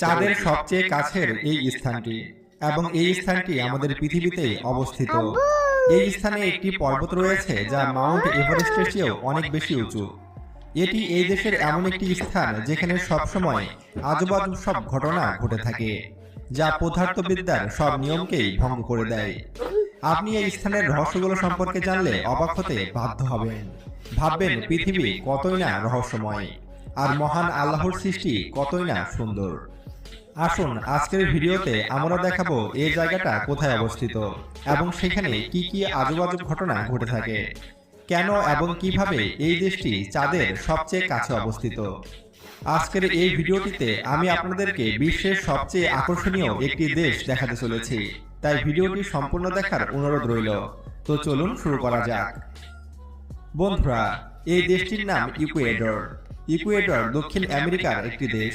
চাঁদের সবচেয়ে কাছের এই স্থানটি এবং এই স্থানটি আমাদের পৃথিবীতে অবস্থিত। এই স্থানে একটি পর্বত রয়েছে যা মাউন্ট এভারেস্টের চেয়েও অনেক বেশি উঁচু। এটি এই দেশের এমন একটি স্থান যেখানে সবসময় আজব আজব সব ঘটনা ঘটে থাকে যা পদার্থবিদ্যার সব নিয়মকেই ভঙ্গ করে দেয়। আপনি এই স্থানের রহস্যগুলো সম্পর্কে জানলে অবাক হতে বাধ্য হবেন। ভাববেন পৃথিবী কতই না রহস্যময়। আর মহান আল্লাহর সৃষ্টি কতই না সুন্দর আসুন আজকের ভিডিওতে আমরা দেখাবো এই জায়গাটা কোথায় অবস্থিত এবং সেখানে কি কি আজব আজব ঘটনা ঘটে থাকে কেন এবং কীভাবে এই দেশটি চাঁদের সবচেয়ে কাছে অবস্থিত। আজকের এই ভিডিওটিতে আমি আপনাদেরকে বিশ্বের সবচেয়ে আকর্ষণীয় একটি দেশ দেখাতে চলেছি। তাই ভিডিওটি সম্পূর্ণ দেখার অনুরোধ রইল। তো চলুন শুরু করা যাক। বন্ধুরা এই দেশটির নাম ইকুয়েডর। ইকুয়েডর দক্ষিণ আমেরিকার একটি দেশ।